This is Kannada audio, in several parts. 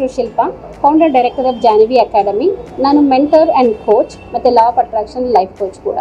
ಹೆಸರು Shilpa founder director of Janavi academy ನಾನು ಮೆಂಟರ್ ಆ್ಯಂಡ್ ಕೋಚ್ ಮತ್ತು law of attraction life coach ಕೂಡ.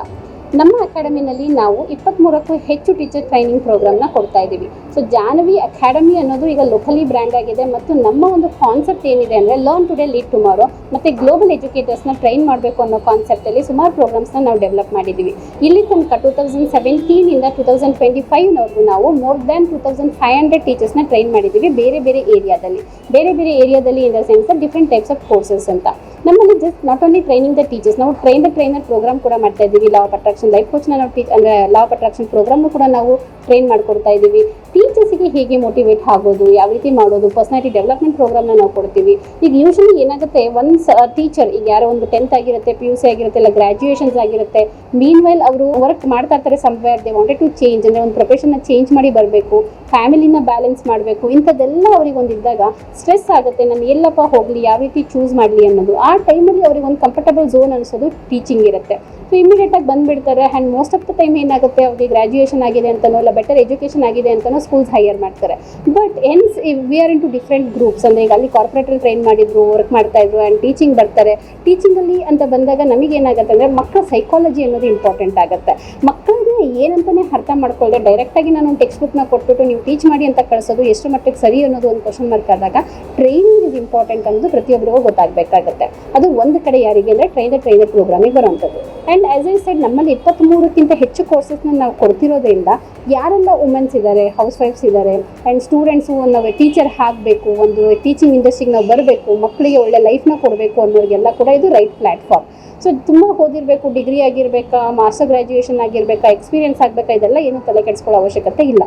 ನಮ್ಮ ಅಕಾಡೆಮಿನಲ್ಲಿ ನಾವು ಇಪ್ಪತ್ತ್ಮೂರಕ್ಕೂ ಹೆಚ್ಚು ಟೀಚರ್ ಟ್ರೈನಿಂಗ್ ಪ್ರೋಗ್ರಾಮ್ನ ಕೊಡ್ತಾ ಇದ್ದೀವಿ. ಸೊ ಜಾನವಿ ಅಕಾಡೆಮಿ ಅನ್ನೋದು ಈಗ ಲೋಕಲಿ ಬ್ರ್ಯಾಂಡ್ ಆಗಿದೆ ಮತ್ತು ನಮ್ಮ ಒಂದು ಕಾನ್ಸೆಪ್ಟ್ ಏನಿದೆ ಅಂದರೆ ಲರ್ನ್ ಟುಡೇ ಲೀಡ್ ಟುಮಾರೋ ಮತ್ತು ಗ್ಲೋಬಲ್ ಎಜುಕೇಟರ್ಸ್ನ ಟ್ರೈನ್ ಮಾಡಬೇಕು ಅನ್ನೋ ಕಾನ್ಸೆಪ್ಟಲ್ಲಿ ಸುಮಾರು ಪ್ರೋಗ್ರಾಮ್ಸ್ನ ನಾವು ಡೆವಲಪ್ ಮಾಡಿದ್ದೀವಿ. ಇಲ್ಲಿ ತನಕ ಟೂ ತೌಸಂಡ್ ಸೆವೆಂಟೀನಿಂದ ಟೂ ತೌಸಂಡ್ ಟ್ವೆಂಟಿ ಫೈವ್ನವರೆಗೂ ನಾವು more than two thousand five hundred ಟೀಚರ್ಸ್ನ train ಮಾಡಿದ್ದೀವಿ ಬೇರೆ ಬೇರೆ ಏರಿಯಾದಲ್ಲಿ ಬೇರೆ ಬೇರೆ ಏರಿಯಾದಲ್ಲಿ in the sense different types of courses ಅಂತ. ನಮ್ಮಲ್ಲಿ just not only training the teachers ನಾವು ಟ್ರೈನ್ ದ ಟ್ರೈನರ್ ಪ್ರೋಗ್ರಾಮ್ ಕೂಡ ಮಾಡ್ತಾ ಇದ್ದೀವಿ. ಲಾ ಆಫ್ ಅಟ್ರಾಕ್ಷನ್ ಲೈಫ್ ಕೋಚ್ನ ನಾವು ಟೀಚ್ ಅಂದರೆ ಲಾ ಆಫ್ ಅಟ್ರಾಕ್ಷನ್ ಪ್ರೋಗ್ರಾಮ್ನು ಕೂಡ ನಾವು ಟ್ರೈನ್ ಮಾಡ್ಕೊಡ್ತಾ ಇದ್ದೀವಿ. ಟೀಚರ್ಸಿಗೆ ಹೇಗೆ ಮೋಟಿವೇಟ್ ಆಗೋದು, ಯಾವ ರೀತಿ ಮಾಡೋದು ಪರ್ಸನಾಲಿಟಿ ಡೆವಲಪ್ಮೆಂಟ್ ಪ್ರೋಗ್ರಾಮ್ನ ನಾವು ಕೊಡ್ತೀವಿ. ಈಗ ಯೂಶಲಿ ಏನಾಗುತ್ತೆ ಒನ್ಸ್ ಟೀಚರ್ ಈಗ ಯಾರೋ ಒಂದು ಟೆಂತ್ ಆಗಿರುತ್ತೆ ಪಿ ಯು ಸಿ ಆಗಿರುತ್ತೆ, ಇಲ್ಲ ಗ್ರಾಜ್ಯುಯೇಷನ್ಸ್ ಆಗಿರುತ್ತೆ ಮೀನ್ ವೈಲ್ ಅವರು ವರ್ಕ್ ಮಾಡ್ತಾ ಇರ್ತಾರೆ somewhere they wanted to change ಅಂದರೆ ಒಂದು ಪ್ರೊಫೆಷನ್ನ ಚೇಂಜ್ ಮಾಡಿ ಬರಬೇಕು ಫ್ಯಾಮಿಲಿನ ಬ್ಯಾಲೆನ್ಸ್ ಮಾಡಬೇಕು, ಇಂಥದ್ದೆಲ್ಲ ಅವ್ರಿಗೆ ಒಂದು ಇದ್ದಾಗ ಸ್ಟ್ರೆಸ್ ಆಗುತ್ತೆ, ನಾನು ಎಲ್ಲಪ್ಪ ಹೋಗಲಿ, ಯಾವ ರೀತಿ ಚೂಸ್ ಮಾಡಲಿ ಅನ್ನೋದು. ಆ ಟೈಮಲ್ಲಿ ಅವ್ರಿಗೆ ಒಂದು ಕಂಫರ್ಟಬಲ್ ಝೋನ್ ಅನಿಸೋದು ಟೀಚಿಂಗ್ ಇರುತ್ತೆ. ಸೊ ಇಮಿಡಿಯೇಟಾಗಿ ಬಂದುಬಿಡ್ತಾರೆ. And most of the time ಏನಾಗುತ್ತೆ? ಅವ್ರಿಗೆ ಗ್ರಾಜ್ಯುಯೇಷನ್ ಆಗಿದೆ ಅಂತನೋ, ಇಲ್ಲ ಬೆಟರ್ ಎಜುಕೇಷನ್ ಆಗಿದೆ ಅಂತನೋ ಸ್ಕೂಲ್ಸ್ ಹೈಯರ್ ಮಾಡ್ತಾರೆ. But ಎನ್ಸ್ we are in two different groups ಅಂದರೆ ಈಗ ಅಲ್ಲಿ ಕಾರ್ಪೊರೇಟಲ್ಲಿ ಟ್ರೈನ್ ಮಾಡಿದ್ರು ವರ್ಕ್ ಮಾಡ್ತಾ ಇದ್ರು ಆ್ಯಂಡ್ ಟೀಚಿಂಗ್ ಬರ್ತಾರೆ. ಟೀಚಿಂಗಲ್ಲಿ ಅಂತ ಬಂದಾಗ ನಮಗೆ ಏನಾಗುತ್ತೆ ಅಂದರೆ ಮಕ್ಕಳ ಸೈಕಾಲಜಿ ಅನ್ನೋದು ಇಂಪಾರ್ಟೆಂಟ್ ಆಗುತ್ತೆ. ಮಕ್ಕಳಿಗೆ ಏನಂತಲೇ ಅರ್ಥ ಮಾಡ್ಕೊಳ್ಳದೆ ಡೈರೆಕ್ಟಾಗಿ ನಾನು ಒಂದು ಟೆಕ್ಸ್ಟ್ ಬುಕ್ನ ಕೊಟ್ಬಿಟ್ಟು ನೀವು ಟೀಚ್ ಮಾಡಿ ಅಂತ ಕಳಿಸೋದು, ಎಷ್ಟು ಮಟ್ಟಿಗೆ ಸರಿ ಅನ್ನೋದು ಒಂದು ಕ್ವಶನ್ ಮಾರ್ಕ್ ಆದಾಗ ಟ್ರೈನಿಂಗ್ ಇಸ್ ಇಂಪಾರ್ಟೆಂಟ್ ಅನ್ನೋದು ಪ್ರತಿಯೊಬ್ಬರಿಗೂ ಗೊತ್ತಾಗಬೇಕಾಗುತ್ತೆ. ಅದು ಒಂದು ಕಡೆ ಯಾರಿಗೆ ಅಂದರೆ ಟ್ರೈನ್ ಟ್ರೈನರ್ ಪ್ರೋಗ್ರಾಮಿಗೆ ಬರುವಂಥದ್ದು ಆಸ್ ಐ ಸೈಡ್ ನಮ್ಮಲ್ಲಿ ಇಪ್ಪತ್ತ್ಮೂರಕ್ಕಿಂತ ಹೆಚ್ಚು ಕೋರ್ಸಸ್ನ ನಾವು ಕೊಡ್ತಿರೋದ್ರಿಂದ ಯಾರೆಲ್ಲ ವುಮೆನ್ಸ್ ಇದ್ದಾರೆ ಹೌಸ್ ವೈಫ್ಸ್ ಇದ್ದಾರೆ ಆ್ಯಂಡ್ ಸ್ಟೂಡೆಂಟ್ಸು ನಾವು ಟೀಚರ್ ಆಗಬೇಕು, ಒಂದು ಟೀಚಿಂಗ್ ಇಂಡಸ್ಟ್ರಿಗೆ ನಾವು ಬರಬೇಕು, ಮಕ್ಕಳಿಗೆ ಒಳ್ಳೆ ಲೈಫ್ನ ಕೊಡಬೇಕು ಅನ್ನೋರಿಗೆಲ್ಲ ಕೂಡ ಇದು ರೈಟ್ ಪ್ಲ್ಯಾಟ್ಫಾರ್ಮ್ ಸೊ ತುಂಬ ಓದಿರಬೇಕು ಡಿಗ್ರಿ ಆಗಿರಬೇಕಾ ಮಾಸ್ಟರ್ ಗ್ರ್ಯಾಜುಯೇಷನ್ ಆಗಿರಬೇಕಾ ಎಕ್ಸ್ಪೀರಿಯನ್ಸ್ ಆಗಬೇಕಾ, ಇದೆಲ್ಲ ಏನು ತಲೆ ಕೆಡಿಸ್ಕೊಳ್ಳೋ ಅವಶ್ಯಕತೆ ಇಲ್ಲ.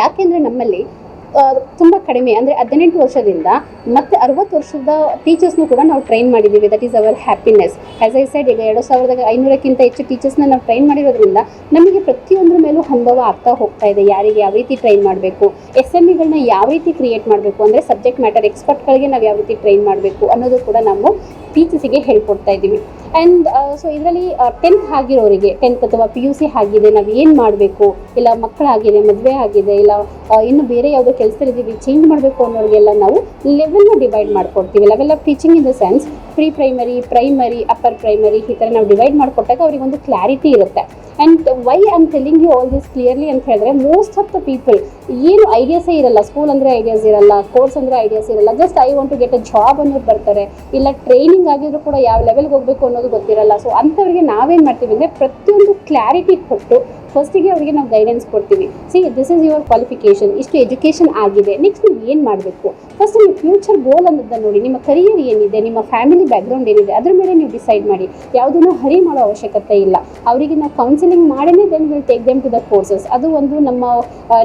ಯಾಕೆಂದರೆ ನಮ್ಮಲ್ಲಿ ತುಂಬ ಕಡಿಮೆ, ಅಂದರೆ ಹದಿನೆಂಟು ವರ್ಷದಿಂದ ಮತ್ತೆ ಅರವತ್ತು ವರ್ಷದ ಟೀಚರ್ಸ್ನು ಕೂಡ ನಾವು ಟ್ರೈನ್ ಮಾಡಿದ್ದೀವಿ. That is our happiness as I said ಈಗ ಎರಡು ಸಾವಿರದ ಐನೂರಕ್ಕಿಂತ ಹೆಚ್ಚು ಟೀಚರ್ಸ್ನ ನಾವು ಟ್ರೈನ್ ಮಾಡಿರೋದ್ರಿಂದ ನಮಗೆ ಪ್ರತಿಯೊಂದರ ಮೇಲೂ ಅನುಭವ ಆಗ್ತಾ ಹೋಗ್ತಾ ಇದೆ. ಯಾರಿಗೆ ಯಾವ ರೀತಿ ಟ್ರೈನ್ ಮಾಡಬೇಕು ಎಸ್ ಎಂ ಇಗಳನ್ನ ಯಾವ ರೀತಿ ಕ್ರಿಯೇಟ್ ಮಾಡಬೇಕು, ಅಂದರೆ ಸಬ್ಜೆಕ್ಟ್ ಮ್ಯಾಟರ್ ಎಕ್ಸ್ಪರ್ಟ್ಗಳಿಗೆ ನಾವು ಯಾವ ರೀತಿ ಟ್ರೈನ್ ಮಾಡಬೇಕು ಅನ್ನೋದು ಕೂಡ ನಾವು ಟೀಚರ್ಸಿಗೆ ಹೇಳ್ಕೊಡ್ತಾ ಇದ್ದೀವಿ. ಆ್ಯಂಡ್ ಸೊ ಇದರಲ್ಲಿ ಟೆಂತ್ ಆಗಿರೋರಿಗೆ ಟೆಂತ್ ಅಥವಾ ಪಿ ಯು ಸಿ ಆಗಿದೆ ನಾವು ಏನು ಮಾಡಬೇಕು? ಇಲ್ಲ ಮಕ್ಕಳಾಗಿದೆ ಮದುವೆ ಆಗಿದೆ ಇಲ್ಲ ಆ, ಇನ್ನು ಬೇರೆ ಯಾವುದೋ ಕೆಲಸದಲ್ಲಿದ್ದೀವಿ ಚೇಂಜ್ ಮಾಡಬೇಕು ಅನ್ನೋರಿಗೆಲ್ಲ ನಾವು ಲೆವೆಲ್ನ ಡಿವೈಡ್ ಮಾಡ್ಕೊಡ್ತೀವಿ. Level of teaching in the sense pre primary primary upper primary ಈ ಥರ ನಾವು ಡಿವೈಡ್ ಮಾಡಿಕೊಟ್ಟಾಗ ಅವ್ರಿಗೆ ಒಂದು ಕ್ಲಾರಿಟಿ ಇರುತ್ತೆ. And why am telling you all this clearly ಅಂತ ಹೇಳಿದ್ರೆ ಮೋಸ್ಟ್ ಆಫ್ ದ ಪೀಪಲ್ ಏನು ಐಡಿಯಾಸೇ ಇರಲ್ಲ ಸ್ಕೂಲ್ ಅಂದರೆ ಐಡಿಯಾಸ್ ಇರಲ್ಲ ಕೋರ್ಸ್ ಅಂದರೆ ಐಡಿಯಾಸ್ ಇರಲ್ಲ just I want to get a job ಅನ್ನೋರು ಬರ್ತಾರೆ, ಇಲ್ಲ ಟ್ರೈನಿಂಗ್ ಆಗಿದ್ರು ಕೂಡ ಯಾವ ಲೆವೆಲ್ಗೆ ಹೋಗಬೇಕು ಅನ್ನೋದು ಗೊತ್ತಿರಲ್ಲ. ಸೊ ಅಂಥವ್ರಿಗೆ ನಾವೇನು ಮಾಡ್ತೀವಿ ಅಂದರೆ ಪ್ರತಿಯೊಂದು ಕ್ಲಾರಿಟಿ ಕೊಟ್ಟು ಫಸ್ಟಿಗೆ ಅವರಿಗೆ ನಾವು ಗೈಡೆನ್ಸ್ ಕೊಡ್ತೀವಿ. See this is your qualification ಇಷ್ಟು ಎಜುಕೇಷನ್ ಆಗಿದೆ. ನೆಕ್ಸ್ಟ್ ನೀವು ಏನು ಮಾಡಬೇಕು? ಫಸ್ಟ್ ನಿಮ್ಮ ಫ್ಯೂಚರ್ ಗೋಲ್ ಅನ್ನೋದನ್ನ ನೋಡಿ. ನಿಮ್ಮ ಕರಿಯರ್ ಏನಿದೆ? ನಿಮ್ಮ ಫ್ಯಾಮಿಲಿ ಬ್ಯಾಕ್ಗ್ರೌಂಡ್ ಏನಿದೆ? ಅದ್ರ ಮೇಲೆ ನೀವು ಡಿಸೈಡ್ ಮಾಡಿ. ಯಾವುದನ್ನು ಹರಿ ಮಾಡೋ ಅವಶ್ಯಕತೆ ಇಲ್ಲ. ಅವರಿಗೆ ನಾವು ಕೌನ್ಸಿಲಿಂಗ್ ಮಾಡೇ then will take them to the courses ಅದು ಒಂದು ನಮ್ಮ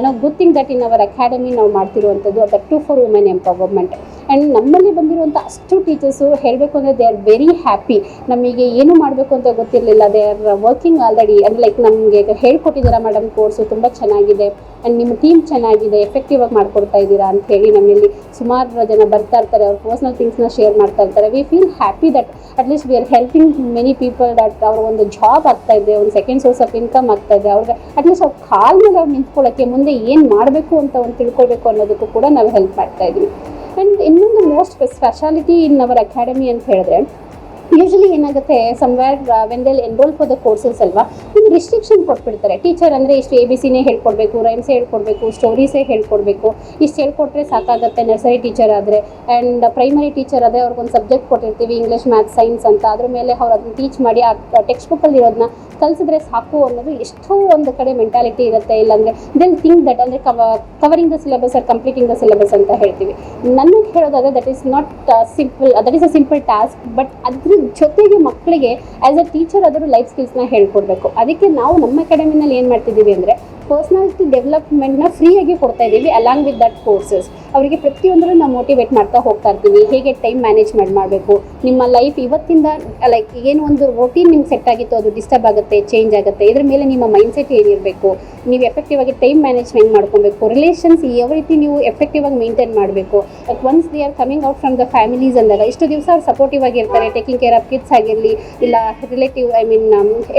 ನಾವು good thing that in our academy ನಾವು ಮಾಡ್ತಿರುವಂಥದ್ದು. That to for women empowerment and ನಮ್ಮಲ್ಲಿ ಬಂದಿರುವಂಥ ಅಷ್ಟು ಟೀಚರ್ಸು ಹೇಳಬೇಕು ಅಂದರೆ ದೇ ಆರ್ ವೆರಿ ಹ್ಯಾಪಿ ನಮಗೆ ಏನು ಮಾಡಬೇಕು ಅಂತ ಗೊತ್ತಿರಲಿಲ್ಲ. ದೇ ಆರ್ ವರ್ಕಿಂಗ್ ಆಲ್ರೆಡಿ ಅಂದರೆ ಲೈಕ್ ನಮಗೆ ಹೇಳ್ಕೊಟ್ಟಿದ್ದೀರಾ ಮೇಡಮ್ ಕೋರ್ಸು ತುಂಬ ಚೆನ್ನಾಗಿದೆ. ಆ್ಯಂಡ್ ನಿಮ್ಮ ಟೀಮ್ ಚೆನ್ನಾಗಿದೆ. ಎಫೆಕ್ಟಿವ್ ಆಗಿ ಮಾಡ್ಕೊಡ್ತಾ ಇದ್ದೀರಾ ಅಂತ ಹೇಳಿ ನಮ್ಮಲ್ಲಿ ಸುಮಾರು ಜನ ಬರ್ತಾ ಇರ್ತಾರೆ. ಅವ್ರ ಪರ್ಸ್ನಲ್ ಥಿಂಗ್ಸ್ನ ಶೇರ್ ಮಾಡ್ತಾ ಇರ್ತಾರೆ. We feel happy that at least we are helping many people that ಅವ್ರ ಒಂದು ಜಾಬ್ ಆಗ್ತಾ ಇದೆ. ಒಂದು ಸೆಕೆಂಡ್ ಸೋರ್ಸ್ ಆಫ್ ಇನ್ಕಮ್ ಆಗ್ತಾ ಇದೆ. ಅವ್ರಿಗೆ ಅಟ್ಲೀಸ್ಟ್ ಅವ್ರ ಕಾಲ್ ಮೇಲೆ ಅವ್ರು ನಿಂತ್ಕೊಳ್ಳೋಕ್ಕೆ ಮುಂದೆ ಏನು ಮಾಡಬೇಕು ಅಂತ ಒಂದು ತಿಳ್ಕೊಳ್ಬೇಕು ಅನ್ನೋದಕ್ಕೂ ಕೂಡ ನಾವು ಹೆಲ್ಪ್ ಮಾಡ್ತಾ ಇದ್ದೀವಿ ಆ್ಯಂಡ್ ಇನ್ನೊಂದು most speciality in our academy ಅಂತ ಹೇಳಿದ್ರೆ ಯೂಶಲಿ ಏನಾಗುತ್ತೆ somewhere when they'll enrol for the courses ಅಲ್ವಾ ನಿಮ್ಗೆ ರಿಸ್ಟ್ರಿಕ್ಷನ್ ಕೊಟ್ಬಿಡ್ತಾರೆ. ಟೀಚರ್ ಅಂದರೆ ಇಷ್ಟು ಎ ಬಿ ಸಿನೇ ಹೇಳ್ಕೊಡ್ಬೇಕು ರೈಮ್ಸೇ ಹೇಳ್ಕೊಡ್ಬೇಕು ಸ್ಟೋರೀಸೇ ಹೇಳ್ಕೊಡ್ಬೇಕು. ಇಷ್ಟು ಹೇಳ್ಕೊಟ್ರೆ ಸಾಕಾಗುತ್ತೆ ನರ್ಸರಿ ಟೀಚರ್ ಆದರೆ. ಆ್ಯಂಡ್ ಪ್ರೈಮರಿ ಟೀಚರ್ ಆದರೆ ಅವ್ರಿಗೊಂದು ಸಬ್ಜೆಕ್ಟ್ ಕೊಟ್ಟಿರ್ತೀವಿ ಇಂಗ್ಲೀಷ್ ಮ್ಯಾಥ್ ಸೈನ್ಸ್ ಅಂತ. ಅದ್ರ ಮೇಲೆ ಅವ್ರು ಅದನ್ನ ಟೀಚ್ ಮಾಡಿ, ಆ ಟೆಕ್ಸ್ಟ್ ಬುಕ್ಕಲ್ಲಿ ಇರೋದನ್ನ ಕಲಿಸಿದ್ರೆ ಸಾಕು ಅನ್ನೋದು ಎಷ್ಟೋ ಒಂದು ಕಡೆ ಮೆಂಟಾಲಿಟಿ ಇರುತ್ತೆ. ಇಲ್ಲಾಂದರೆ ದೆನ್ ಥಿಂಕ್ ದಟ್ ಅಂದರೆ ಕವ covering the syllabus or completing the syllabus ಅಂತ ಹೇಳ್ತೀವಿ. ನನಗೆ ಹೇಳೋದಾದ್ರೆ that is not simple that is a simple task but ಅದ್ರ ಜೊತೆಗೆ ಮಕ್ಕಳಿಗೆ ಆ್ಯಸ್ ಅ ಟೀಚರ್ ಆದರೂ ಲೈಫ್ ಸ್ಕಿಲ್ಸ್ನ ಹೇಳ್ಕೊಡ್ಬೇಕು. ಅದಕ್ಕೆ ನಾವು ನಮ್ಮ ಅಕಾಡೆಮಿನಲ್ಲಿ ಏನು ಮಾಡ್ತಿದ್ದೀವಿ ಅಂದರೆ ಪರ್ಸ್ನಾಲಿಟಿ ಡೆವಲಪ್ಮೆಂಟ್ನ ಫ್ರೀಯಾಗಿ ಕೊಡ್ತಾ ಇದ್ದೀವಿ ಅಲಾಂಗ್ ವಿತ್ ದಟ್ ಕೋರ್ಸಸ್ ಅವರಿಗೆ ಪ್ರತಿಯೊಂದನ್ನು ನಾವು ಮೋಟಿವೇಟ್ ಮಾಡ್ತಾ ಹೋಗ್ತಾ ಇರ್ತೀವಿ. ಹೇಗೆ ಟೈಮ್ ಮ್ಯಾನೇಜ್ಮೆಂಟ್ ಮಾಡಬೇಕು? ನಿಮ್ಮ ಲೈಫ್ ಇವತ್ತಿಂದ ಲೈಕ್ ಏನು ಒಂದು ರೊಟೀನ್ ನಿಮ್ಗೆ ಸೆಟ್ ಆಗಿತ್ತು ಅದು ಡಿಸ್ಟರ್ಬ್ ಆಗುತ್ತೆ ಚೇಂಜ್ ಆಗುತ್ತೆ. ಇದ್ರ ಮೇಲೆ ನಿಮ್ಮ ಮೈಂಡ್ಸೆಟ್ ಏನಿರಬೇಕು? ನೀವು ಎಫೆಕ್ಟಿವ್ ಆಗಿ ಟೈಮ್ ಮ್ಯಾನೇಜ್ ಮ್ಯಾನೇಜ್ಮೆಂಟ್ ಮಾಡ್ಕೊಬೇಕು. ರಿಲೇಷನ್ಸ್ ಯಾವ ರೀತಿ ನೀವು ಎಫೆಕ್ಟಿವ್ ಆಗಿ ಮೇಂಟೈನ್ ಮಾಡಬೇಕು. Like once they are coming out from the families ಅಂದಾಗ, ಇಷ್ಟು ದಿವಸ ಅವ್ರು ಸಪೋರ್ಟಿವ್ ಆಗಿರ್ತಾರೆ ಟೇಕಿಂಗ್ ಕೇರ್ ಆಫ್ ಕಿಡ್ಸ್ ಆಗಿರಲಿ, ಇಲ್ಲ relative I mean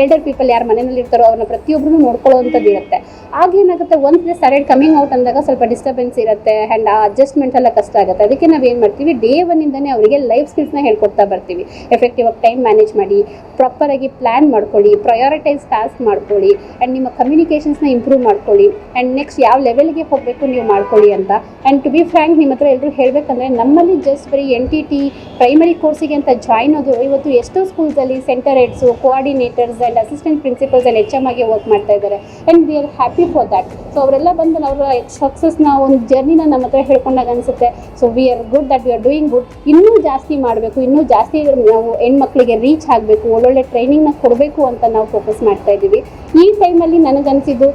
elder people ಯಾರು ಮನೆಯಲ್ಲಿ ಇರ್ತಾರೋ ಅವ್ರನ್ನ ಪ್ರತಿಯೊಬ್ಬರು ನೋಡ್ಕೊಳ್ಳೋವಂಥದ್ದು ಇರುತ್ತೆ. ಆಗ ಏನಾಗುತ್ತೆ? Once they started coming out ಅಂದಾಗ ಸ್ವಲ್ಪ ಡಿಸ್ಟರ್ಬೆನ್ಸ್ ಇರುತ್ತೆ ಆ್ಯಂಡ್ ಅಡ್ಜಸ್ಟ್ಮೆಂಟ್ ಎಲ್ಲ ಕಷ್ಟ ಆಗುತ್ತೆ. ಅದಕ್ಕೆ ನಾವು ಏನು ಮಾಡ್ತೀವಿ ಡೇ ಒನ್ನಿಂದನೇ ಅವರಿಗೆ ಲೈಫ್ ಸ್ಕಿಲ್ಸ್ನ ಹೇಳ್ಕೊಡ್ತಾ ಬರ್ತೀವಿ. ಎಫೆಕ್ಟಿವ್ ಆಗಿ ಟೈಮ್ ಮ್ಯಾನೇಜ್ ಮಾಡಿ ಪ್ರಾಪರಾಗಿ ಪ್ಲ್ಯಾನ್ ಮಾಡ್ಕೊಳ್ಳಿ ಪ್ರಯಾರಿಟೈಸ್ ಟಾಸ್ಕ್ ಮಾಡ್ಕೊಳ್ಳಿ ಆ್ಯಂಡ್ ನಿಮ್ಮ ಕಮ್ಯುನಿಕೇಷನ್ಸ್ನ ಇಂಪ್ರೂವ್ ಮಾಡ್ಕೊಳ್ಳಿ ಆ್ಯಂಡ್ ನೆಕ್ಸ್ಟ್ ಯಾವ ಲೆವೆಲ್ಗೆ ಹೋಗಬೇಕು ನೀವು ಮಾಡ್ಕೊಳ್ಳಿ ಅಂತ. ಆ್ಯಂಡ್ ಟು ಬಿ ಫ್ರ್ಯಾಂಕ್ ನಿಮ್ಮ ಹತ್ರ ಎಲ್ಲರೂ ಹೇಳಬೇಕಂದ್ರೆ ನಮ್ಮಲ್ಲಿ ಜಸ್ಟ್ ಬರೀ ಎನ್ ಟಿ ಟಿ ಪ್ರೈಮರಿ ಕೋರ್ಸಿಗೆ ಅಂತ ಜಾಯ್ನ್ ಆದರು, ಇವತ್ತು ಎಷ್ಟೋ ಸ್ಕೂಲ್ಸಲ್ಲಿ centre heads coordinators and assistant principals and H M ಆಗಿ ವರ್ಕ್ ಮಾಡ್ತಾ ಇದ್ದಾರೆ. And we are happy for that so ಅವರೆಲ್ಲ ಬಂದು ಅವರ ಸಕ್ಸಸ್ನ ಒಂದು ಜರ್ನಿನ ನಮ್ಮ ಹತ್ರ ಹೇಳ್ಕೊಂಡಾಗ ಅನಿಸುತ್ತೆ so we are good that we are doing good ಇನ್ನೂ ಜಾಸ್ತಿ ಮಾಡಬೇಕು, ಇನ್ನೂ ಜಾಸ್ತಿ ನಾವು ಹೆಣ್ಮಕ್ಳಿಗೆ ರೀಚ್ ಆಗಬೇಕು, ಒಳ್ಳೊಳ್ಳೆ ಟ್ರೈನಿಂಗ್ನ ಕೊಡಬೇಕು ಅಂತ ನಾವು ಫೋಕಸ್ ಮಾಡ್ತಾ ಇದ್ದೀವಿ. ಈ ಟೈಮಲ್ಲಿ ನನಗನ್ಸಿದ್ದು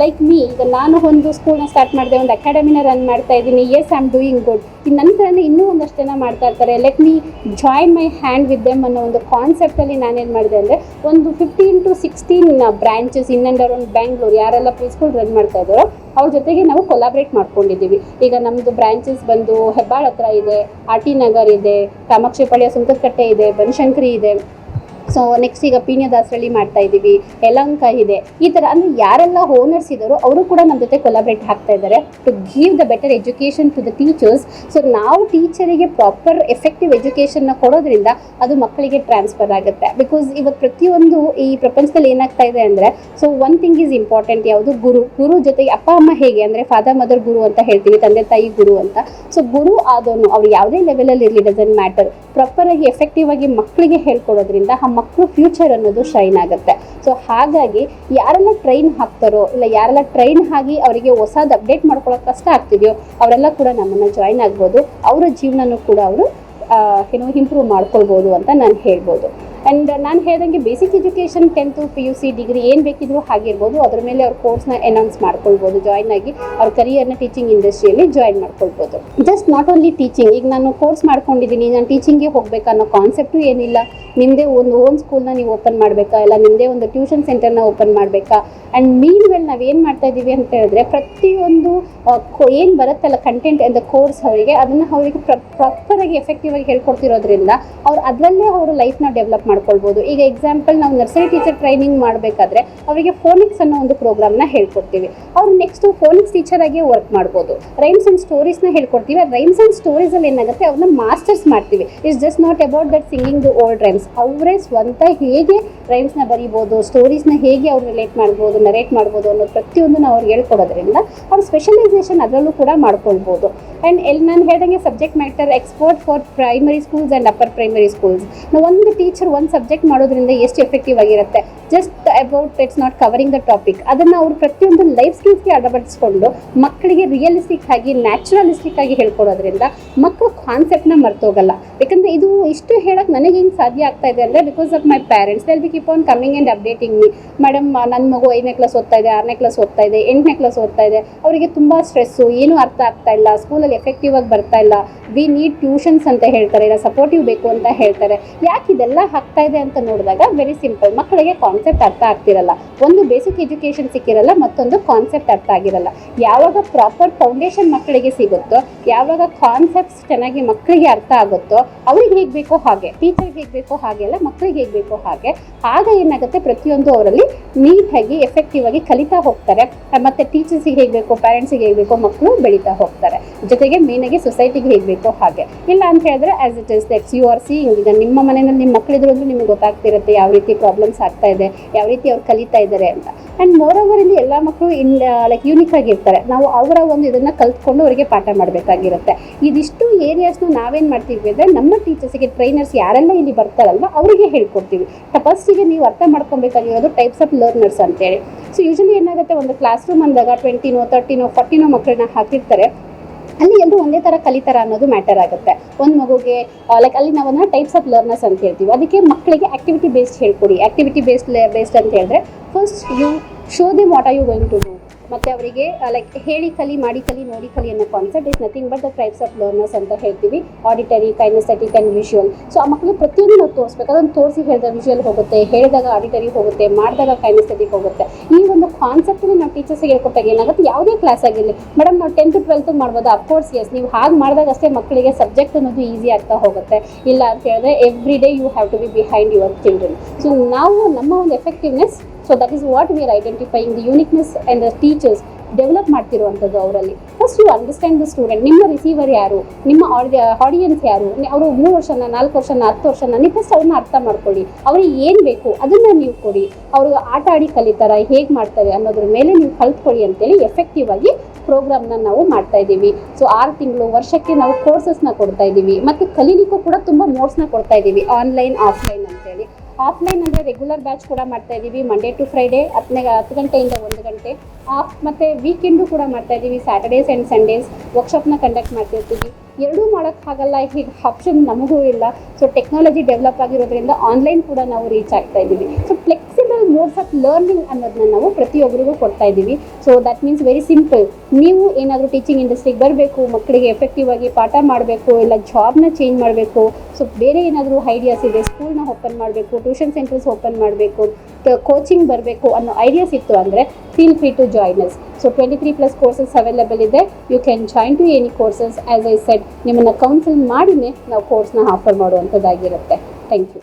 ಲೈಕ್ ಮೀ ಈಗ ನಾನು ಒಂದು ಸ್ಕೂಲ್ನ ಸ್ಟಾರ್ಟ್ ಮಾಡಿದೆ, ಒಂದು ಅಕಾಡೆಮಿನ ರನ್ ಮಾಡ್ತಾ ಇದ್ದೀನಿ yes I am doing good ಇನ್ನು ನಂತರನೇ ಇನ್ನೂ ಒಂದಷ್ಟು ಜನ ಮಾಡ್ತಾ ಇರ್ತಾರೆ. Let me join my hand with them ಅನ್ನೋ ಒಂದು ಕಾನ್ಸೆಪ್ಟಲ್ಲಿ ನಾನೇನು ಮಾಡಿದೆ ಅಂದರೆ, ಒಂದು fifteen to sixteen branches in and around Bangalore ಯಾರೆಲ್ಲ ಪ್ರೀ ಸ್ಕೂಲ್ ರನ್ ಮಾಡ್ತಾ ಇದ್ದಾರೋ ಅವ್ರ ಜೊತೆಗೆ ನಾವು ಕೊಲಾಬ್ರೇಟ್ ಮಾಡ್ಕೊಂಡಿದ್ದೀವಿ. ಈಗ ನಮ್ಮದು ಬ್ರಾಂಚಸ್ ಬಂದು ಹೆಬ್ಬಾಳ್ ಹತ್ರ ಇದೆ, ಆರ್ ಟಿ ನಗರ್ ಇದೆ, ಕಾಮಾಕ್ಷಿಪಾಳ್ಯ ಸುಂಕದಕಟ್ಟೆ ಇದೆ, ಬನಶಂಕರಿ ಇದೆ. ಸೊ ನೆಕ್ಸ್ಟ್ ಈಗ ಪೀಣ್ಯ ದಾಸರಳ್ಳಿ ಮಾಡ್ತಾ ಇದ್ದೀವಿ. ಯಲಂಕ ಇದೆ. ಈ ಥರ ಅಂದರೆ ಯಾರೆಲ್ಲ ಓನರ್ಸ್ ಇದ್ದಾರೋ ಅವರು ಕೂಡ ನಮ್ಮ ಜೊತೆ ಕೊಲಾಬ್ರೇಟ್ ಆಗ್ತಾ ಇದ್ದಾರೆ to give the better education to the teachers so ನಾವು ಟೀಚರಿಗೆ ಪ್ರಾಪರ್ ಎಫೆಕ್ಟಿವ್ ಎಜುಕೇಷನ್ನ ಕೊಡೋದ್ರಿಂದ ಅದು ಮಕ್ಕಳಿಗೆ ಟ್ರಾನ್ಸ್ಫರ್ ಆಗುತ್ತೆ. ಬಿಕಾಸ್ ಇವತ್ತು ಪ್ರತಿಯೊಂದು ಈ ಪ್ರಪಂಚದಲ್ಲಿ ಏನಾಗ್ತಾ ಇದೆ ಅಂದರೆ so one thing is important ಯಾವುದು? ಗುರು. ಗುರು ಜೊತೆಗೆ ಅಪ್ಪ, ಅಮ್ಮ ಹೇಗೆ ಅಂದರೆ ಫಾದರ್ ಮದರ್ ಗುರು ಅಂತ ಹೇಳ್ತೀವಿ, ತಂದೆ, ತಾಯಿ ಗುರು ಅಂತ. ಸೊ ಗುರು ಆದೋನು ಅವ್ರು ಯಾವುದೇ ಲೆವೆಲಲ್ಲಿ ಇರಲಿ ಡಸಂಟ್ ಮ್ಯಾಟರ್ ಪ್ರಾಪರ್ ಆಗಿ ಎಫೆಕ್ಟಿವ್ ಆಗಿ ಮಕ್ಕಳಿಗೆ ಹೇಳ್ಕೊಡೋದ್ರಿಂದ ಆ ಮಕ್ಕಳು ಫ್ಯೂಚರ್ ಅನ್ನೋದು ಶೈನ್ ಆಗುತ್ತೆ. ಸೊ ಹಾಗಾಗಿ ಯಾರೆಲ್ಲ ಟ್ರೈನ್ ಹಾಕ್ತಾರೋ, ಇಲ್ಲ ಯಾರೆಲ್ಲ ಟ್ರೈನ್ ಆಗಿ ಅವರಿಗೆ ಹೊಸದು ಅಪ್ಡೇಟ್ ಮಾಡ್ಕೊಳ್ಳೋಕೆ ಕಷ್ಟ ಆಗ್ತಿದೆಯೋ, ಅವರೆಲ್ಲ ಕೂಡ ನಮ್ಮನ್ನು ಜಾಯ್ನ್ ಆಗ್ಬೋದು. ಅವರ ಜೀವನನೂ ಕೂಡ ಅವರು ಏನು ಇಂಪ್ರೂವ್ ಮಾಡ್ಕೊಳ್ಬೋದು ಅಂತ ನಾನು ಹೇಳ್ಬೋದು. ಆ್ಯಂಡ್ ನಾನು ಹೇಳ್ದಂಗೆ basic education tenth P U C degree ಏನು ಬೇಕಿದ್ರು ಹಾಗಿರ್ಬೋದು. ಅದ್ರ ಮೇಲೆ ಅವ್ರ ಕೋರ್ಸ್ನ ಅನೌನ್ಸ್ ಮಾಡ್ಕೊಳ್ಬೋದು. ಜಾಯ್ನ್ ಆಗಿ ಅವ್ರ ಕರಿಯರ್ನ ಟೀಚಿಂಗ್ ಇಂಡಸ್ಟ್ರಿಯಲ್ಲಿ ಜಾಯ್ನ್ ಮಾಡ್ಕೊಳ್ಬೋದು. ಜಸ್ಟ್ ನಾಟ್ ಓನ್ಲಿ ಟೀಚಿಂಗ್ ಈಗ ನಾನು ಕೋರ್ಸ್ ಮಾಡ್ಕೊಂಡಿದ್ದೀನಿ ನಾನು ಟೀಚಿಂಗ್ಗೆ ಹೋಗ್ಬೇಕನ್ನೋ ಕಾನ್ಸೆಪ್ಟು ಏನಿಲ್ಲ. ನಿಮ್ಮದೇ ಒಂದು ಓನ್ ಸ್ಕೂಲ್ನ ನೀವು ಓಪನ್ ಮಾಡಬೇಕಾ? ಇಲ್ಲ ನಿಮ್ಮದೇ ಒಂದು ಟ್ಯೂಷನ್ ಸೆಂಟರ್ನ ಓಪನ್ ಮಾಡಬೇಕಾ? ಆ್ಯಂಡ್ ಮೀನ್ ವೆಲ್ ನಾವು ಏನು ಮಾಡ್ತಾ ಇದ್ದೀವಿ ಅಂತ ಹೇಳಿದ್ರೆ ಪ್ರತಿಯೊಂದು ಏನು ಬರುತ್ತಲ್ಲ ಕಂಟೆಂಟ್ ಅಂತ ಕೋರ್ಸ್ ಅವರಿಗೆ, ಅದನ್ನು ಅವರಿಗೆ ಪ್ರಾಪರಾಗಿ ಎಫೆಕ್ಟಿವ್ ಆಗಿ ಹೇಳ್ಕೊಡ್ತಿರೋದ್ರಿಂದ ಅವ್ರು ಅದರಲ್ಲೇ ಅವರು ಲೈಫ್ನ ಡೆವಲಪ್ ಮಾಡ್ಕೊಳ್ಬೋದು ಈಗ ಎಕ್ಸಾಂಪಲ್ ನಾವು ನರ್ಸರಿ ಟೀಚರ್ ಟ್ರೈನಿಂಗ್ ಮಾಡಬೇಕಾದ್ರೆ ಅವರಿಗೆ ಫೋನಿಕ್ಸ್ ಅನ್ನೋ ಒಂದು ಪ್ರೋಗ್ರಾಮ್ನ ಹೇಳ್ಕೊಡ್ತೀವಿ. ಅವ್ರು ನೆಕ್ಸ್ಟ್ ಫೋನಿಕ್ಸ್ ಟೀಚರ್ ಆಗಿ ವರ್ಕ್ ಮಾಡ್ಬೋದು. ರೈಮ್ಸ್ ಆ್ಯಂಡ್ ಸ್ಟೋರೀಸ್ನ ಹೇಳ್ಕೊಡ್ತೀವಿ. ಆ ರೈಮ್ಸ್ ಆ್ಯಂಡ್ ಸ್ಟೋರೀಸಲ್ಲಿ ಏನಾಗುತ್ತೆ ಅವ್ರನ್ನ ಮಾಸ್ಟರ್ಸ್ ಮಾಡ್ತೀವಿ. It's just not about that singing the old rhymes ಅವರೇ ಸ್ವಂತ ಹೇಗೆ ರೈಮ್ಸ್ನ ಬರೀಬೋದು ಸ್ಟೋರೀಸ್ನ ಹೇಗೆ ಅವ್ರು ರಿಲೇಟ್ ಮಾಡ್ಬೋದು ನರೇಟ್ ಮಾಡ್ಬೋದು ಅನ್ನೋ ಪ್ರತಿಯೊಂದು ನಾವು ಅವ್ರಿಗೆ ಹೇಳ್ಕೊಡೋದ್ರಿಂದ ಅವ್ರ ಸ್ಪೆಷಲೈಸೇಷನ್ ಅದರಲ್ಲೂ ಕೂಡ ಮಾಡ್ಕೊಳ್ಬೋದು. ಆ್ಯಂಡ್ ಎಲ್ಲಿ ನಾನು ಹೇಳ್ದಂಗೆ subject matter expert for primary schools and upper primary schools ನಾವು ಒಂದು ಟೀಚರ್ ಒಂದು ಸಬ್ಜೆಕ್ಟ್ ಮಾಡೋದ್ರಿಂದ ಎಷ್ಟು ಎಫೆಕ್ಟಿವ್ ಆಗಿರುತ್ತೆ? Just about it's not covering the topic ಅದನ್ನು ಅವರು ಪ್ರತಿಯೊಂದು ಲೈಫ್ ಸ್ಕಿಲ್ಸ್ಗೆ ಅಳವಡಿಸ್ಕೊಂಡು ಮಕ್ಕಳಿಗೆ ರಿಯಲಿಸ್ಟಿಕ್ ಆಗಿ ನ್ಯಾಚುರಲಿಸ್ಟಿಕ್ ಆಗಿ ಹೇಳ್ಕೊಡೋದ್ರಿಂದ ಮಕ್ಕಳು ಕಾನ್ಸೆಪ್ಟ್ನ ಮರ್ತೋಗಲ್ಲ. ಯಾಕಂದರೆ ಇದು ಇಷ್ಟು ಹೇಳೋಕ್ಕೆ ನನಗೆ ಹೆಂಗೆ ಸಾಧ್ಯ ಆಗ್ತಾ ಇದೆ ಅಂದರೆ because of my parents they'll be keep on coming and updating me madam ನನ್ನ ಮಗು ಐದನೇ ಕ್ಲಾಸ್ ಓದ್ತಾ ಇದೆ, ಆರನೇ ಕ್ಲಾಸ್ ಓದ್ತಾ ಇದೆ, ಎಂಟನೇ ಕ್ಲಾಸ್ ಓದ್ತಾ ಇದೆ. ಅವರಿಗೆ ತುಂಬ ಸ್ಟ್ರೆಸ್ಸು ಏನೂ ಅರ್ಥ ಆಗ್ತಾ ಇಲ್ಲ ಸ್ಕೂಲಲ್ಲಿ ಎಫೆಕ್ಟಿವ್ ಆಗಿ ಬರ್ತಾ ಇಲ್ಲ. ವಿ ನೀಡ್ ಟ್ಯೂಷನ್ಸ್ ಅಂತ ಹೇಳ್ತಾರೆ, ಇಲ್ಲ ಸಪೋರ್ಟಿವ್ ಬೇಕು ಅಂತ ಹೇಳ್ತಾರೆ. ಯಾಕೆ ಇದೆಲ್ಲ ಆಗ್ತಾ ಇದೆ ಅಂತ ನೋಡಿದಾಗ ವೆರಿ ಸಿಂಪಲ್ ಮಕ್ಕಳಿಗೆ ಕಾನ್ಸೆಪ್ಟ್ ಅರ್ಥ ಆಗ್ತಿರಲ್ಲ. ಒಂದು ಬೇಸಿಕ್ ಎಜುಕೇಷನ್ ಸಿಕ್ಕಿರಲ್ಲ, ಮತ್ತೊಂದು ಕಾನ್ಸೆಪ್ಟ್ ಅರ್ಥ ಆಗಿರಲ್ಲ. ಯಾವಾಗ ಪ್ರಾಪರ್ ಫೌಂಡೇಶನ್ ಮಕ್ಕಳಿಗೆ ಸಿಗುತ್ತೋ, ಯಾವಾಗ ಕಾನ್ಸೆಪ್ಟ್ಸ್ ಚೆನ್ನಾಗಿ ಮಕ್ಕಳಿಗೆ ಅರ್ಥ ಆಗುತ್ತೋ, ಅವ್ರಿಗೆ ಹೇಗೆ ಬೇಕೋ ಹಾಗೆ ಟೀಚರ್ಗೆ ಹೇಗೆ ಬೇಕೋ ಹಾಗೆ ಅಲ್ಲ, ಮಕ್ಕಳಿಗೆ ಹೇಗೆ ಬೇಕೋ ಹಾಗೆ, ಆಗ ಏನಾಗುತ್ತೆ ಪ್ರತಿಯೊಂದು ಅವರಲ್ಲಿ ನೀಟಾಗಿ ಎಫೆಕ್ಟಿವ್ ಆಗಿ ಕಲಿತಾ ಹೋಗ್ತಾರೆ. ಮತ್ತೆ ಟೀಚರ್ಸಿಗೆ ಹೇಗೆ ಬೇಕೋ ಪ್ಯಾರೆಂಟ್ಸಿಗೆ ಹೇಗೆ ಬೇಕೋ, ಮಕ್ಕಳು ಬೆಳೀತಾ ಹೋಗ್ತಾರೆ. ಜೊತೆಗೆ ಮೇನಾಗಿ ಸೊಸೈಟಿಗೆ ಹೇಗೆ ಬೇಕೋ ಹಾಗೆ. ಇಲ್ಲ ಅಂತ ಹೇಳಿದ್ರೆ as it is that's you are seeing ಈಗ ನಿಮ್ಮ ಮನೆಯಲ್ಲಿ ನಿಮ್ಮ ಮಕ್ಕಳಿದ್ರು ಅಂದ್ರೆ ನಿಮಗೆ ಗೊತ್ತಾಗ್ತಿರುತ್ತೆ ಯಾವ ರೀತಿ ಪ್ರಾಬ್ಲಮ್ಸ್ ಆಗ್ತಾ ಇದೆ, ಯಾವ ರೀತಿ ಅವ್ರು ಕಲಿತಾ ಇದ್ದಾರೆ ಅಂತ. ಆ್ಯಂಡ್ ಮೋರ್ ಓವರ್ ಇಲ್ಲಿ ಎಲ್ಲ ಮಕ್ಕಳು ಇನ್ ಲೈಕ್ ಯೂನಿಕ್ ಆಗಿರ್ತಾರೆ. ನಾವು ಅವರ ಒಂದು ಇದನ್ನು ಕಲ್ತ್ಕೊಂಡು ಅವರಿಗೆ ಪಾಠ ಮಾಡಬೇಕಾಗಿರುತ್ತೆ. ಇದಿಷ್ಟು ಏರಿಯಾಸ್ನ ನಾವೇನು ಮಾಡ್ತೀವಿ ಅಂದರೆ ನಮ್ಮ ಟೀಚರ್ಸಿಗೆ ಟ್ರೈನರ್ಸ್ ಯಾರೆಲ್ಲ ಇಲ್ಲಿ ಬರ್ತಾರಲ್ವ ಅವರಿಗೆ ಹೇಳ್ಕೊಡ್ತೀವಿ. ಫಸ್ಟಿಗೆ ನೀವು ಅರ್ಥ ಮಾಡ್ಕೊಬೇಕಾಗಿರೋದು ಟೈಪ್ಸ್ ಆಫ್ ಲರ್ನರ್ಸ್ ಅಂತೇಳಿ. ಸೊ ಯೂಶಲಿ ಏನಾಗುತ್ತೆ, ಒಂದು ಕ್ಲಾಸ್ ರೂಮ್ ಅಂದಾಗ ಟ್ವೆಂಟಿನೋ ತರ್ಟಿನೋ ಫಾರ್ಟಿನೋ ಮಕ್ಕಳನ್ನ ಹಾಕಿರ್ತಾರೆ. ಅಲ್ಲಿ ಎಲ್ಲರೂ ಒಂದೇ ಥರ ಕಲಿತಾರ ಅನ್ನೋದು ಮ್ಯಾಟರ್ ಆಗುತ್ತೆ. ಒಂದು ಮಗುಗೆ ಲೈಕ್ ಅಲ್ಲಿ ನಾವು ಟೈಪ್ಸ್ ಆಫ್ ಲರ್ನರ್ಸ್ ಅಂತ ಹೇಳ್ತೀವಿ. ಅದಕ್ಕೆ ಮಕ್ಕಳಿಗೆ ಆಕ್ಟಿವಿಟಿ ಬೇಸ್ಡ್ ಹೇಳ್ಕೊಡಿ. ಆಕ್ಟಿವಿಟಿ ಬೇಸ್ಡ್ ಬೇಸ್ಡ್ ಅಂತ ಹೇಳಿದ್ರೆ first you show them what are you going to do ಮತ್ತು ಅವರಿಗೆ ಲೈಕ್ ಹೇಳಿ ಕಲಿ, ಮಾಡಿ ಕಲಿ, ನೋಡಿ ಕಲಿ ಅನ್ನೋ concept is nothing but the types of learners ಅಂತ ಹೇಳ್ತೀವಿ. Auditory kinaesthetic and visual so ಆ ಮಕ್ಕಳು ಪ್ರತಿಯೊಂದು ನಾವು ತೋರಿಸ್ಬೇಕು. ಅದನ್ನು ತೋರಿಸಿ ಹೇಳಿದಾಗ ವಿಷುವಲ್ ಹೋಗುತ್ತೆ, ಹೇಳಿದಾಗ ಆಡಿಟರಿ ಹೋಗುತ್ತೆ, ಮಾಡಿದಾಗ ಕೈನಸ್ಥೆಟಿಕ್ ಹೋಗುತ್ತೆ. ಈ ಒಂದು ಕಾನ್ಸೆಪ್ಟನ್ನು ನಾವು ಟೀಚರ್ಸಿಗೆ ಹೇಳ್ಕೊಟ್ಟಾಗ ಏನಾಗುತ್ತೆ? ಯಾವುದೇ ಕ್ಲಾಸ್ ಆಗಿರಲಿ. ಮೇಡಮ್ ನಾವು ಟೆಂತ್ ಟ್ವೆಲ್ತ್ ಮಾಡ್ಬೋದು. ಅಫ್ಕೋರ್ಸ್ ಎಸ್ ನೀವು ಹಾಗೆ ಮಾಡಿದಾಗ ಅಷ್ಟೇ ಮಕ್ಕಳಿಗೆ ಸಬ್ಜೆಕ್ಟ್ ಅನ್ನೋದು ಈಸಿ ಆಗ್ತಾ ಹೋಗುತ್ತೆ. ಇಲ್ಲ ಅಂತ ಹೇಳಿದ್ರೆ every day you have to be behind your children so ನಾವು ನಮ್ಮ ಒಂದು effectiveness so that is what we are identifying the uniqueness and the teachers develop ಮಾಡ್ತಿರುವಂಥದ್ದು ಅವರಲ್ಲಿ. First you understand the student ನಿಮ್ಮ ರಿಸೀವರ್ ಯಾರು? ನಿಮ್ಮ ಆಡಿಯನ್ಸ್ ಯಾರು? ಅವರು ಮೂರು ವರ್ಷನ, ನಾಲ್ಕು ವರ್ಷನ, ಹತ್ತು ವರ್ಷನ, ನೀವು ಫಸ್ಟ್ ಅವ್ರನ್ನ ಅರ್ಥ ಮಾಡ್ಕೊಳ್ಳಿ. ಅವ್ರಿಗೆ ಏನು ಬೇಕು ಅದನ್ನು ನೀವು ಕೊಡಿ. ಅವರು ಆಟ ಆಡಿ ಕಲಿತಾರ, ಹೇಗೆ ಮಾಡ್ತಾರೆ ಅನ್ನೋದ್ರ ಮೇಲೆ ನೀವು ಕಲ್ತ್ಕೊಳ್ಳಿ ಅಂತೇಳಿ ಎಫೆಕ್ಟಿವ್ ಆಗಿ ಪ್ರೋಗ್ರಾಮ್ನ ನಾವು ಮಾಡ್ತಾ ಇದ್ದೀವಿ. ಸೊ ಆರು ತಿಂಗಳು ವರ್ಷಕ್ಕೆ ನಾವು ಕೋರ್ಸಸ್ನ ಕೊಡ್ತಾ ಇದ್ದೀವಿ. ಮತ್ತು ಕಲೀಲಿಕ್ಕೂ ಕೂಡ ತುಂಬ ಮೋಡ್ಸ್ನ ಕೊಡ್ತಾ ಇದ್ದೀವಿ ಆನ್ಲೈನ್ ಆಫ್ಲೈನ್ ಅಂತೇಳಿ. ಆಫ್ಲೈನ್ ಅಂದರೆ ರೆಗ್ಯುಲರ್ ಬ್ಯಾಚ್ ಕೂಡ ಮಾಡ್ತಾ ಇದ್ದೀವಿ ಮಂಡೇ ಟು ಫ್ರೈಡೇ ಹತ್ತನೇ ಹತ್ತು ಗಂಟೆಯಿಂದ ಒಂದು ಗಂಟೆ. ಆಫ್ ಮತ್ತು ವೀಕೆಂಡು ಕೂಡ ಮಾಡ್ತಾ ಇದ್ದೀವಿ ಸ್ಯಾಟರ್ಡೇಸ್ ಆ್ಯಂಡ್ ಸಂಡೇಸ್ ವರ್ಕ್ಶಾಪ್ನ ಕಂಡಕ್ಟ್ ಮಾಡ್ತಿರ್ತೀವಿ ಎರಡೂ ಮಾಡೋಕ್ಕಾಗಲ್ಲ ಈಗ ಆಪ್ಷನ್ ನಮಗೂ ಇಲ್ಲ. ಸೊ ಟೆಕ್ನಾಲಜಿ ಡೆವಲಪ್ ಆಗಿರೋದ್ರಿಂದ ಆನ್ಲೈನ್ ಕೂಡ ನಾವು ರೀಚ್ ಆಗ್ತಾ ಇದ್ದೀವಿ so flexible modes of learning ಅನ್ನೋದನ್ನ ನಾವು ಪ್ರತಿಯೊಬ್ಬರಿಗೂ ಕೊಡ್ತಾ ಇದ್ದೀವಿ. So that means very simple ನೀವು ಏನಾದರೂ ಟೀಚಿಂಗ್ ಇಂಡಸ್ಟ್ರಿಗೆ ಬರಬೇಕು ಮಕ್ಕಳಿಗೆ ಎಫೆಕ್ಟಿವ್ ಆಗಿ ಪಾಠ ಮಾಡಬೇಕು, ಇಲ್ಲ ಜಾಬ್ನ ಚೇಂಜ್ ಮಾಡಬೇಕು ಸೊ ಬೇರೆ ಏನಾದರೂ ಐಡಿಯಾಸ್ ಇದೆ ಸ್ಕೂಲ್ನ ಓಪನ್ ಮಾಡಬೇಕು ಟ್ಯೂಷನ್ ಸೆಂಟರ್ಸ್ ಓಪನ್ ಮಾಡಬೇಕು ಕೋಚಿಂಗ್ ಬರಬೇಕು ಅನ್ನೋ ಐಡಿಯಾಸ್ ಇತ್ತು ಅಂದರೆ feel free to join us so twenty three plus courses available ಇದೆ. You can join to any courses as I said ನಿಮ್ಮನ್ನು ಕೌನ್ಸಿಲ್ ಮಾಡಿನೇ ನಾವು ಕೋರ್ಸ್ನ ಆಫರ್ ಮಾಡುವಂಥದ್ದಾಗಿರುತ್ತೆ. Thank you